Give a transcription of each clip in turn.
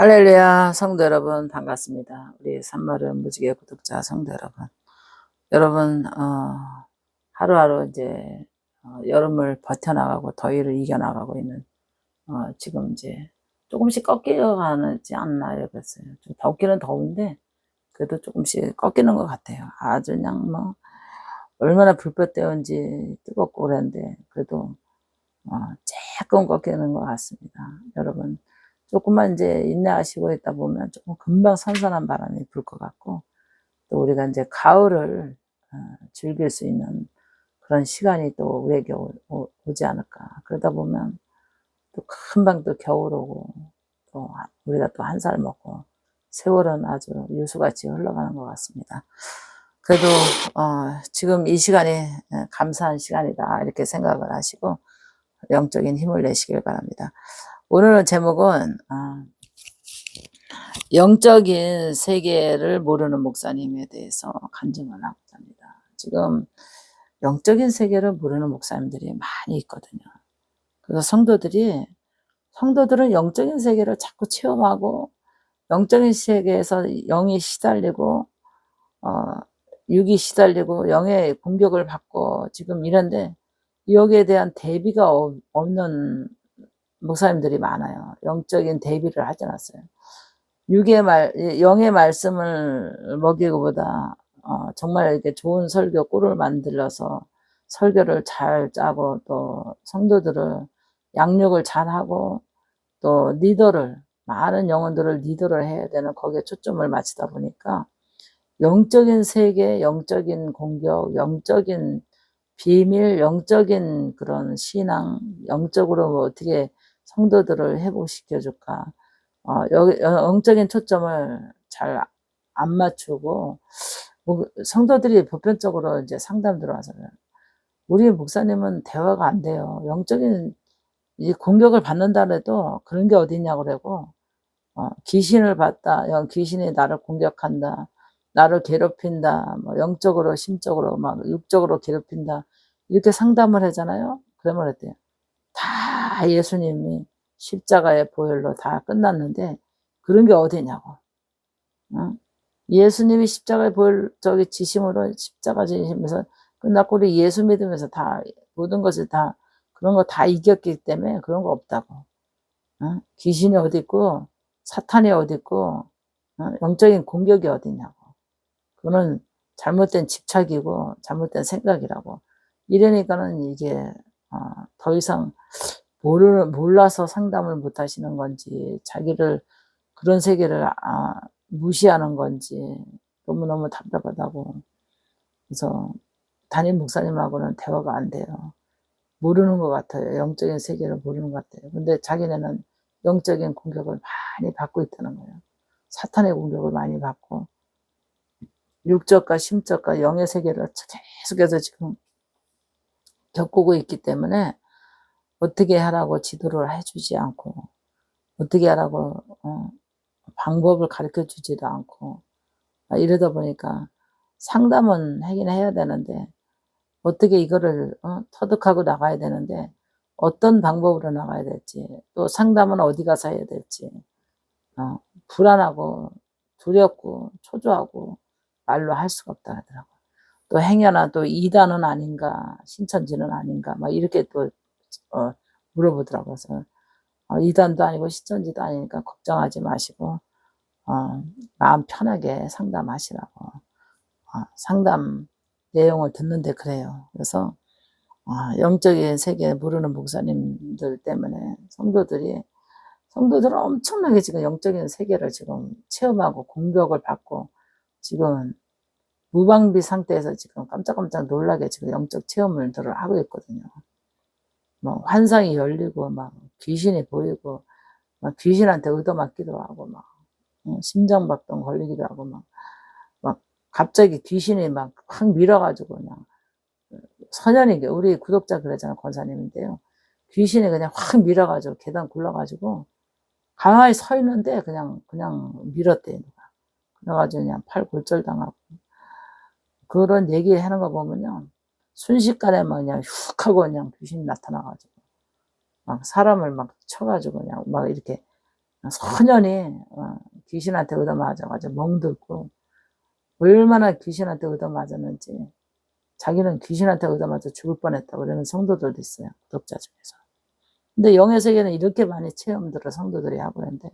할렐루야 성도 여러분 반갑습니다. 우리 산마른 무지개 구독자 성도 여러분. 여러분 어, 하루하루 이제 어, 여름을 버텨나가고 더위를 이겨나가고 있는 어, 지금 이제 조금씩 꺾여가지 않나 여겼어요. 좀 덥기는 더운데 그래도 조금씩 꺾이는 것 같아요. 아주 그냥 뭐 얼마나 불볕 때운지 뜨겁고 그랬는데 그래도 어, 조금 꺾이는 것 같습니다. 여러분 조금만 이제 인내하시고 있다 보면 조금 금방 선선한 바람이 불 것 같고 또 우리가 이제 가을을 어, 즐길 수 있는 그런 시간이 또 우리에게 오지 않을까. 그러다 보면 또 금방 또 겨울 오고 또 하- 우리가 또 한 살 먹고 세월은 아주 유수같이 흘러가는 것 같습니다. 그래도 어, 지금 이 시간이 에, 감사한 시간이다 이렇게 생각을 하시고 영적인 힘을 내시길 바랍니다. 오늘의 제목은 아, 영적인 세계를 모르는 목사님에 대해서 간증을 하고자 합니다. 지금 영적인 세계를 모르는 목사님들이 많이 있거든요. 그래서 성도들이 성도들은 영적인 세계를 자꾸 체험하고 영적인 세계에서 영이 시달리고 어, 육이 시달리고 영의 공격을 받고 지금 이런데 여기에 대한 대비가 없- 없는 목사님들이 많아요. 영적인 대비를 하지 않았어요. 육의 말, 영의 말씀을 먹이고보다 어, 정말 이렇게 좋은 설교 꿀을 만들어서 설교를 잘 짜고 또 성도들을 양육을 잘 하고 또 리더를 많은 영혼들을 리더를 해야 되는 거기에 초점을 맞추다 보니까 영적인 세계, 영적인 공격, 영적인 비밀, 영적인 그런 신앙, 영적으로 뭐 어떻게 성도들을 회복시켜 줄까? 어, 여기 영적인 초점을 잘 안 맞추고 뭐 성도들이 보편적으로 이제 상담 들어와서 우리 목사님은 대화가 안 돼요. 영적인 이 공격을 받는다 해도 그런 게 어딨냐고 그러고 어, 귀신을 봤다. 영 귀신이 나를 공격한다. 나를 괴롭힌다. 뭐 영적으로 심적으로 막 육적으로 괴롭힌다. 이렇게 상담을 하잖아요. 그러면 어때요? 다 예수님이 십자가의 보혈로 다 끝났는데 그런 게 어디냐고. 응? 예수님이 십자가의 보혈 저기 지심으로 십자가 지심에서 끝났고 우리 예수 믿으면서 다 모든 것을 다 그런 거 다 이겼기 때문에 그런 거 없다고. 응? 귀신이 어디 있고 사탄이 어디 있고 어? 영적인 공격이 어디냐고. 그거는 잘못된 집착이고 잘못된 생각이라고. 이러니까는 이게 어, 더 이상 모르, 몰라서 상담을 못 하시는 건지 자기를 그런 세계를 아, 무시하는 건지 너무너무 답답하다고. 그래서 담임 목사님하고는 대화가 안 돼요. 모르는 것 같아요. 영적인 세계를 모르는 것 같아요. 근데 자기네는 영적인 공격을 많이 받고 있다는 거예요. 사탄의 공격을 많이 받고 육적과 심적과 영의 세계를 계속해서 지금 겪고 있기 때문에 어떻게 하라고 지도를 해주지 않고 어떻게 하라고 어, 방법을 가르쳐 주지도 않고 아, 이러다 보니까 상담은 하긴 해야 되는데 어떻게 이거를 어, 터득하고 나가야 되는데 어떤 방법으로 나가야 될지 또 상담은 어디 가서 해야 될지 어, 불안하고 두렵고 초조하고 말로 할 수가 없다 하더라고. 또 행여나 또 이단은 아닌가 신천지는 아닌가 막 이렇게 또 어, 물어보더라고요. 그래서 어, 이단도 아니고 신천지도 아니니까 걱정하지 마시고 어, 마음 편하게 상담하시라고 어, 상담 내용을 듣는데 그래요. 그래서 어, 영적인 세계 모르는 목사님들 때문에 성도들이 성도들은 엄청나게 지금 영적인 세계를 지금 체험하고 공격을 받고 지금 무방비 상태에서 지금 깜짝깜짝 놀라게 지금 영적 체험을 하고 있거든요. 뭐 환상이 열리고 막 귀신이 보이고 막 귀신한테 얻어맞기도 하고 막 어, 심장박동 걸리기도 하고 막, 막 갑자기 귀신이 막 확 밀어가지고 그냥 선현이 우리 구독자 그러잖아 권사님인데요. 귀신이 그냥 확 밀어가지고 계단 굴러가지고 가만히 서 있는데 그냥 그냥 밀었대 누가. 그래가지고 그냥 팔 골절 당하고 그런 얘기 하는 거 보면요 순식간에 막 그냥 훅 하고 그냥 귀신이 나타나가지고 막 사람을 막 쳐가지고 그냥 막 이렇게 소년이 어, 귀신한테 얻어맞아가지고 멍들고 얼마나 귀신한테 얻어맞았는지 자기는 귀신한테 얻어맞아 죽을 뻔했다고 그러는 성도들도 있어요. 구독자 중에서. 근데 영의 세계는 이렇게 많이 체험들을 성도들이 하고 있는데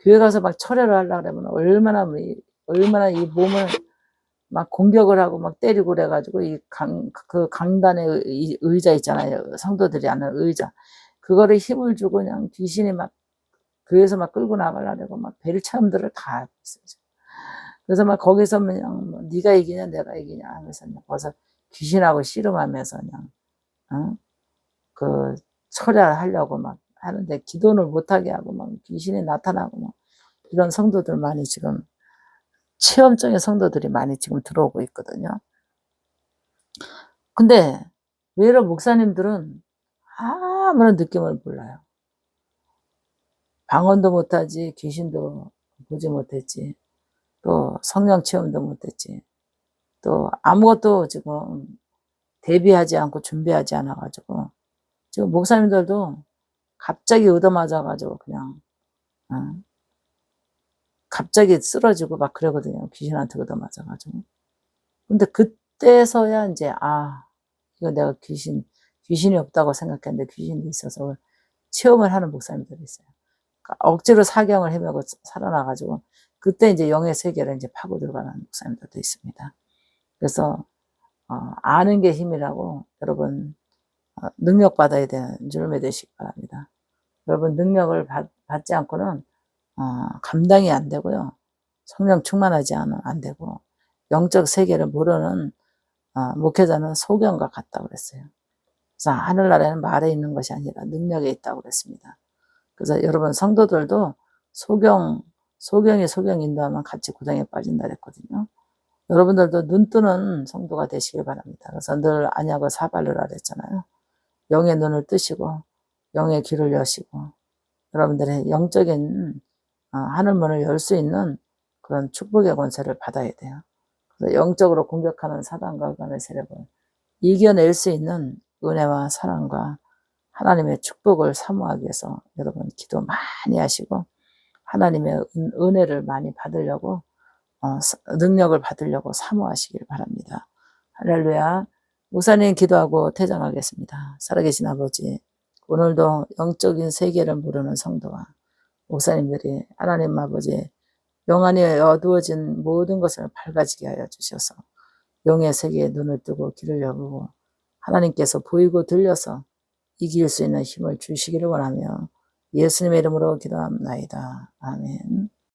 교회 가서 막 철회를 하려고 그러면 얼마나 이- 얼마나 이 몸을 막 공격을 하고 막 때리고 그래가지고 이 강, 그 강단의 의자 있잖아요. 성도들이 하는 의자. 그거를 힘을 주고 그냥 귀신이 막 교회에서 막 끌고 나가려고 막벨 체험들을 다 하고 있어요. 그래서 막 거기서 그냥 뭐 네가 이기냐 내가 이기냐 하면서 그냥 거기서 귀신하고 씨름하면서 그냥 어? 그 철회하려고 막 하는데 기도를 못하게 하고 막 귀신이 나타나고 막 이런 성도들 많이 지금 체험적인 성도들이 많이 지금 들어오고 있거든요. 근데 외로 목사님들은 아무런 느낌을 몰라요. 방언도 못하지, 귀신도 보지 못했지, 또 성령 체험도 못했지, 또 아무것도 지금 대비하지 않고 준비하지 않아가지고 지금 목사님들도 갑자기 얻어맞아가지고 그냥 어, 갑자기 쓰러지고 막 그러거든요. 귀신한테 얻어맞아가지고. 근데 그때서야 이제 아 이거 내가 귀신 귀신이 없다고 생각했는데 귀신이 있어서 체험을 하는 목사님들이 있어요. 그러니까 억지로 사경을 헤매고 살아나가지고 그때 이제 영의 세계를 이제 파고 들어가는 목사님들도 있습니다. 그래서 어, 아는 게 힘이라고 여러분 어, 능력 받아야 되는 줄 믿으시기 바랍니다. 여러분 능력을 받, 받지 않고는 어, 감당이 안 되고요. 성령 충만하지 않으면 안 되고 영적 세계를 모르는 어, 목회자는 소경과 같다고 그랬어요. 그래서 하늘나라에는 말에 있는 것이 아니라 능력에 있다고 그랬습니다. 그래서 여러분 성도들도 소경 소경이 소경 인도하면 같이 구덩이에 빠진다 그랬거든요. 여러분들도 눈 뜨는 성도가 되시길 바랍니다. 그래서 늘 안약을 사발르라 그랬잖아요. 영의 눈을 뜨시고 영의 귀를 여시고 여러분들의 영적인 어, 하늘문을 열 수 있는 그런 축복의 권세를 받아야 돼요. 그래서 영적으로 공격하는 사단과 간의 세력을 이겨낼 수 있는 은혜와 사랑과 하나님의 축복을 사모하기 위해서 여러분 기도 많이 하시고 하나님의 은- 은혜를 많이 받으려고 어, 사- 능력을 받으려고 사모하시길 바랍니다. 할렐루야. 목사님 기도하고 퇴장하겠습니다. 살아계신 아버지, 오늘도 영적인 세계를 모르는 성도와 목사님들이 하나님 아버지 영안이 어두워진 모든 것을 밝아지게 하여 주셔서 영의 세계에 눈을 뜨고 귀를 열고 하나님께서 보이고 들려서 이길 수 있는 힘을 주시기를 원하며 예수님의 이름으로 기도합나이다. 아멘.